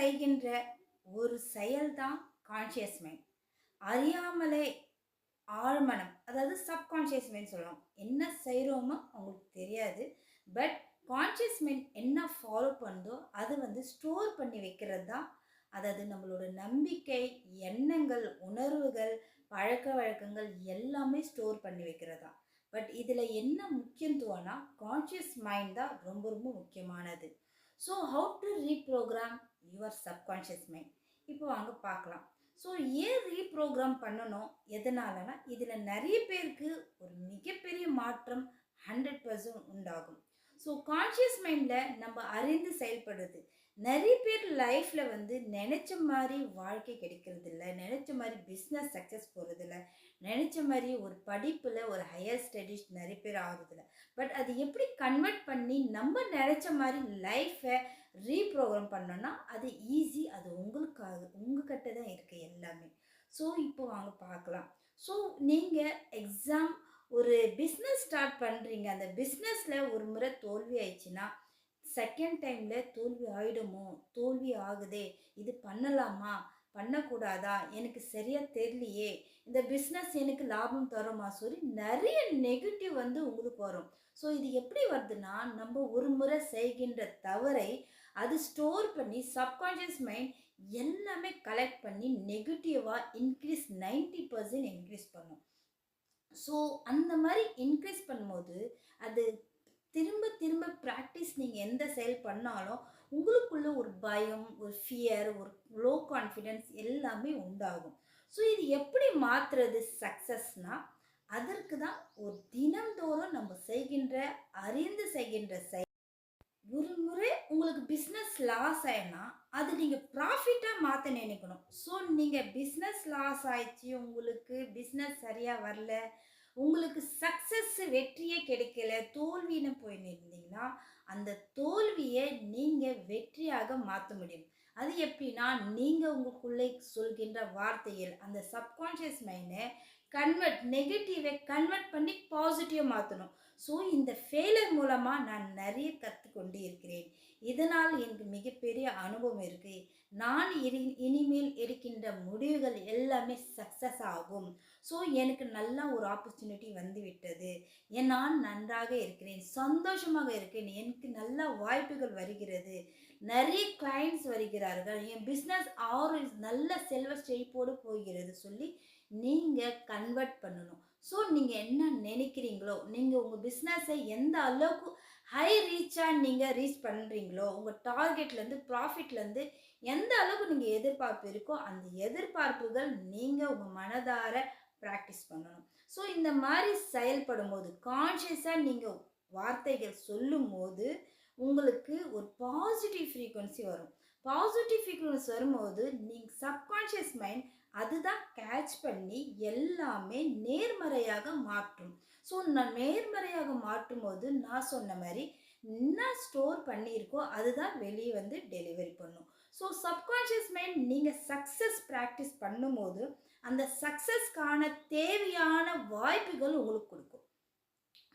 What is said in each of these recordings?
செய்கின்ற ஒரு செயல்தான் கான்ஷியஸ் மைண்ட் அறியாமலே ஆழ்மனம் அதாவது சப்கான்ஷியஸ் மைண்ட் சொல்லுவோம் என்ன செய்கிறோமோ அவங்களுக்கு தெரியாது. பட் கான்ஷியஸ் மைண்ட் என்ன ஃபாலோ பண்ணுதோ அது வந்து ஸ்டோர் பண்ணி வைக்கிறது தான் அதாவது நம்மளோட நம்பிக்கை எண்ணங்கள் உணர்வுகள் பழக்க வழக்கங்கள் எல்லாமே ஸ்டோர் பண்ணி வைக்கிறது தான் பட் இதில் என்ன முக்கியத்துவம்னா கான்ஷியஸ் மைண்ட் தான் ரொம்ப ரொம்ப முக்கியமானது. So how to reprogram your subconscious mind இப்போ வாங்க பார்க்கலாம். ஸோ ஏன் ரீப்ரோக்ராம் பண்ணணும்? எதனாலனா இதில் நிறைய பேருக்கு ஒரு மிகப்பெரிய மாற்றம் ஹண்ட்ரட் பர்சன்ட் உண்டாகும். ஸோ கான்ஷியஸ் மைண்டில் நம்ம அறிந்து செயல்படுறது நிறைய பேர் லைஃப்பில் வந்து நினச்ச மாதிரி வாழ்க்கை கிடைக்கிறது இல்லை நினச்ச மாதிரி பிஸ்னஸ் சக்ஸஸ் போகிறதில்ல நினச்ச மாதிரி ஒரு படிப்பில் ஒரு ஹையர் ஸ்டடீஸ் நிறைய பேர் ஆகுதில்ல பட் அது எப்படி கன்வெர்ட் பண்ணி நம்ம நினச்ச மாதிரி லைஃப்பை ரீப்ரோக்ராம் பண்ணோன்னா அது ஈஸி அது உங்களுக்காக உங்ககிட்ட தான் இருக்குது எல்லாமே. ஸோ இப்போ வாங்க பார்க்கலாம். ஸோ நீங்கள் எக்ஸாம் ஒரு பிஸ்னஸ் ஸ்டார்ட் பண்ணுறீங்க அந்த பிஸ்னஸில் ஒரு முறை தோல்வி ஆயிடுச்சுன்னா செகண்ட் டைமில் தோல்வி ஆகிடுமோ தோல்வி ஆகுதே. இது பண்ணலாமா? பண்ணக்கூடாதா? எனக்கு சரியாக தெரியலையே. இந்த பிஸ்னஸ் எனக்கு லாபம் தருமா? சொல்லி நிறைய நெகட்டிவ் வந்து உங்களுக்கு வரும். ஸோ இது எப்படி வருதுன்னா நம்ம ஒரு முறை செய்கின்ற தவறை அது ஸ்டோர் பண்ணி சப்கான்ஷியஸ் மைண்ட் எல்லாமே கலெக்ட் பண்ணி நெகட்டிவாக இன்க்ரீஸ் நைன்டி பர்சன்ட் இன்க்ரீஸ் பண்ணும். ஸோ அந்த மாதிரி இன்க்ரீஸ் பண்ணும்போது அது திரும்ப திரும்ப ப்ராக்டிஸ் நீங்கள் எந்த செயல் பண்ணாலும் உங்களுக்குள்ள ஒரு பயம் ஒரு ஃபியர் ஒரு லோ கான்ஃபிடென்ஸ் எல்லாமே உண்டாகும். ஸோ இது எப்படி மாற்றுறது சக்ஸஸ்னால் அதற்கு தான் ஒரு தினம்தோறும் நம்ம செய்கின்ற அறிந்து செய்கின்ற செயல். ஒரு முறை உங்களுக்கு பிஸ்னஸ் லாஸ் ஆயினா அது நீங்கள் ப்ராஃபிட்டாக மாற்ற நினைக்கணும். ஸோ நீங்கள் பிஸ்னஸ் லாஸ் ஆயிடுச்சு உங்களுக்கு பிஸ்னஸ் சரியாக வரல உங்களுக்கு சக்ஸஸ் வெற்றியே கிடைக்கல தோல்வின்னு போயின்னு இருந்தீங்கன்னா அந்த தோல்வியை நீங்கள் வெற்றியாக மாற்ற முடியும். அது எப்படின்னா நீங்கள் உங்களுக்குள்ளே சொல்கின்ற வார்த்தையில் அந்த சப்கான்ஷியஸ் மைண்டை கன்வெர்ட் நெகட்டிவை கன்வெர்ட் பண்ணி பாசிட்டிவாக மாற்றணும் ஸோ இந்த ஃபெயிலர் மூலமாக நான் நிறைய கற்றுக்கொண்டு இருக்கிறேன். இதனால் எனக்கு மிகப்பெரிய அனுபவம் இருக்குது நான் இனி இனிமேல் எடுக்கின்ற முடிவுகள் எல்லாமே சக்ஸஸ் ஆகும். ஸோ எனக்கு நல்ல ஒரு ஆப்பர்ச்சுனிட்டி வந்து விட்டது. என் நான் நன்றாக இருக்கிறேன் சந்தோஷமாக இருக்கேன் எனக்கு நல்ல வாய்ப்புகள் வருகிறது. நிறைய கிளைண்ட்ஸ் வருகிறார்கள். என் பிஸ்னஸ் ஆறு நல்ல செல்வ செழிப்போடு போகிறது சொல்லி நீங்கள் கன்வெர்ட் பண்ணணும். ஸோ நீங்கள் என்ன நினைக்கிறீங்களோ நீங்கள் உங்கள் பிஸ்னஸை எந்த அளவுக்கு ஹை ரீச்சாக நீங்கள் ரீச் பண்ணுறீங்களோ உங்கள் டார்கெட்லேருந்து ப்ராஃபிட்லேருந்து எந்த அளவுக்கு நீங்கள் எதிர்பார்ப்பு இருக்கோ அந்த எதிர்பார்ப்புகள் நீங்கள் உங்கள் மனதார ப்ராக்டிஸ் பண்ணணும். ஸோ இந்த மாதிரி செயல்படும் போது கான்ஷியஸாக நீங்கள் வார்த்தைகள் சொல்லும் போது உங்களுக்கு ஒரு பாசிட்டிவ் ஃப்ரீக்குவன்சி வரும். பாசிட்டிவ் ஃப்ரீக்குவன்சி வரும்போது நீங்கள் சப்கான்ஷியஸ் மைண்ட் அதுதான் கேட்ச் பண்ணி எல்லாமே நேர்மறையாக மாற்றும். ஸோ நான் நேர்மறையாக மாற்றும் போது நான் சொன்ன மாதிரி என்ன ஸ்டோர் பண்ணியிருக்கோ அதுதான் வெளியே வந்து டெலிவரி பண்ணும். ஸோ சப்கான்ஷியஸ் மைண்ட் நீங்கள் சக்ஸஸ் ப்ராக்டிஸ் பண்ணும்போது அந்த சக்ஸஸ்க்கான தேவையான வாய்ப்புகள் உங்களுக்கு கொடுக்கும்.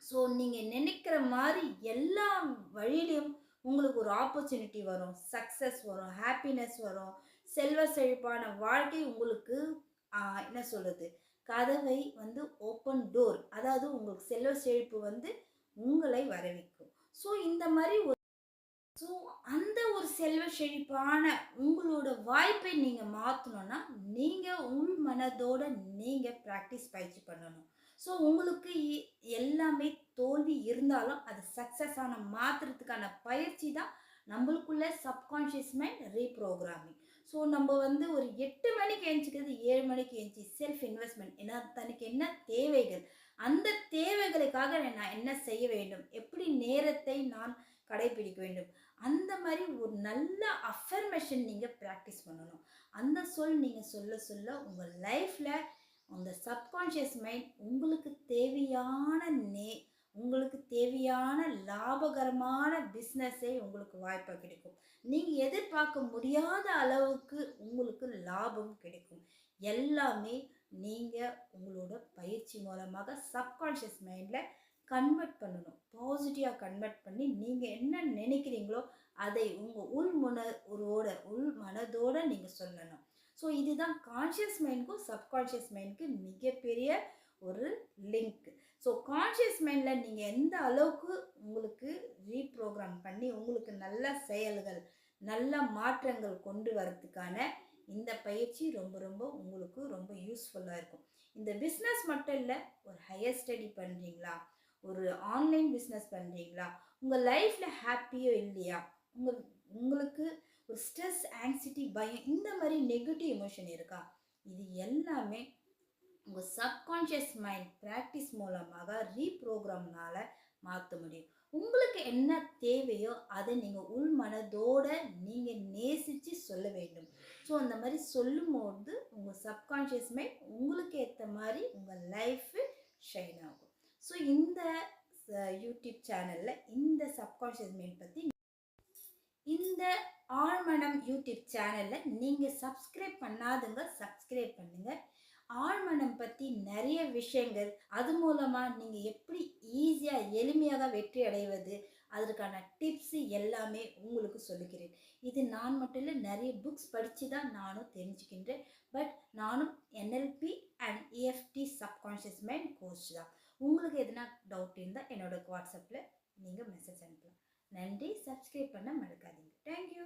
ஸோ நீங்கள் நினைக்கிற மாதிரி எல்லா வழியிலையும் உங்களுக்கு ஒரு ஆப்பர்ச்சுனிட்டி வரும். சக்ஸஸ் வரும் ஹாப்பினஸ் வரும். செல்வ செழிப்பான வாழ்க்கை உங்களுக்கு என்ன சொல்கிறது கதவை வந்து ஓப்பன் டோர் அதாவது உங்களுக்கு செல்வ செழிப்பு வந்து உங்களை வரவிக்கும் ஸோ இந்த மாதிரி ஒரு ஸோ அந்த ஒரு செல்வ செழிப்பான உங்களோட வாய்ப்பை நீங்கள் மாற்றணும்னா நீங்கள் உள் மனதோட நீங்கள் ப்ராக்டிஸ் பயிற்சி பண்ணணும். ஸோ உங்களுக்கு எல்லாமே தோல்வி இருந்தாலும் அது சக்ஸஸ் ஆன மாற்றுறதுக்கான பயிற்சி தான் நம்மளுக்குள்ள சப்கான்ஷியஸ் மைண்ட் ரீப்ரோக்ராமிங் ஸோ நம்ம வந்து ஒரு எட்டு மணிக்கு எழுந்திக்கிறது ஏழு மணிக்கு எழுந்துச்சி செல்ஃப் இன்வெஸ்ட்மெண்ட் ஏன்னா தனக்கு என்ன தேவைகள்? அந்த தேவைகளுக்காக நான் என்ன செய்ய வேண்டும்? எப்படி நேரத்தை நான் கடைபிடிக்க வேண்டும்? அந்த மாதிரி ஒரு நல்ல அஃபர்மேஷன் நீங்கள் ப்ராக்டிஸ் பண்ணணும். அந்த சொல் நீங்கள் சொல்ல சொல்ல உங்கள் லைஃப்பில் அந்த சப்கான்ஷியஸ் மைண்ட் உங்களுக்கு தேவையான நே உங்களுக்கு தேவையான லாபகரமான பிஸ்னஸே உங்களுக்கு வாய்ப்பாக கிடைக்கும். நீங்கள் எதிர்பார்க்க முடியாத அளவுக்கு உங்களுக்கு லாபம் கிடைக்கும். எல்லாமே நீங்கள் உங்களோட பயிற்சி மூலமாக சப்கான்ஷியஸ் மைண்டில் கன்வெர்ட் பண்ணணும். பாசிட்டிவாக கன்வெர்ட் பண்ணி நீங்கள் என்ன நினைக்கிறீங்களோ அதை உங்கள் உள் முனோட உள் மனதோடு நீங்கள் சொல்லணும். ஸோ இதுதான் கான்ஷியஸ் மைண்டுக்கும் சப்கான்ஷியஸ் மைண்டுக்கு மிகப்பெரிய ஒரு லிங்க் ஸோ கான்ஷியஸ் மைண்டில் நீங்கள் எந்த அளவுக்கு உங்களுக்கு ரீப்ரோக்ராம் பண்ணி உங்களுக்கு நல்ல செயல்கள் நல்ல மாற்றங்கள் கொண்டு வரதுக்கான இந்த பயிற்சி ரொம்ப ரொம்ப உங்களுக்கு ரொம்ப யூஸ்ஃபுல்லாக இருக்கும். இந்த பிஸ்னஸ் மட்டும் இல்லை ஒரு ஹையர் ஸ்டடி பண்ணுறீங்களா ஒரு ஆன்லைன் பிஸ்னஸ் பண்ணுறீங்களா உங்கள் லைஃப்பில் ஹாப்பியோ இல்லையா? உங்கள் உங்களுக்கு ஒரு ஸ்ட்ரெஸ் ஆங்ஸிட்டி பயம் இந்த மாதிரி நெகட்டிவ் எமோஷன் இருக்கா? இது எல்லாமே உங்கள் சப்கான்ஷியஸ் மைண்ட் ப்ராக்டிஸ் மூலமாக ரீப்ரோக்ராம்னால் மாற்ற முடியும். உங்களுக்கு என்ன தேவையோ அதை நீங்கள் உள் மனதோட நீங்கள் நேசித்து சொல்ல வேண்டும். ஸோ அந்த மாதிரி சொல்லும்போது உங்கள் சப்கான்ஷியஸ் மைண்ட் உங்களுக்கு ஏற்ற மாதிரி உங்கள் லைஃபு ஷைன் ஆகும். ஸோ இந்த யூடியூப் சேனலில் இந்த சப்கான்ஷியஸ் மைண்ட் பற்றி இந்த ஆழ்மனம் யூடியூப் சேனலில் நீங்கள் சப்ஸ்கிரைப் பண்ணாதுங்க சப்ஸ்கிரைப் பண்ணுங்கள் ஆழ்மனம் பற்றி நிறைய விஷயங்கள். அது மூலமாக நீங்கள் எப்படி ஈஸியாக எளிமையாக வெற்றி அடைவது? அதற்கான டிப்ஸு எல்லாமே உங்களுக்கு சொல்லுகிறேன். இது நான் மட்டும் இல்லை நிறைய புக்ஸ் படித்து தான் நானும் தெரிஞ்சுக்கின்றேன். பட் நானும் NLP and EFT subconscious mind coach தான். உங்களுக்கு எதனா டவுட் இருந்தால் என்னோட வாட்ஸ்அப்பில் நீங்கள் மெசேஜ் அனுப்பலாம். நன்றி. சப்ஸ்கிரைப் பண்ண மறக்காதீங்க. தேங்க்யூ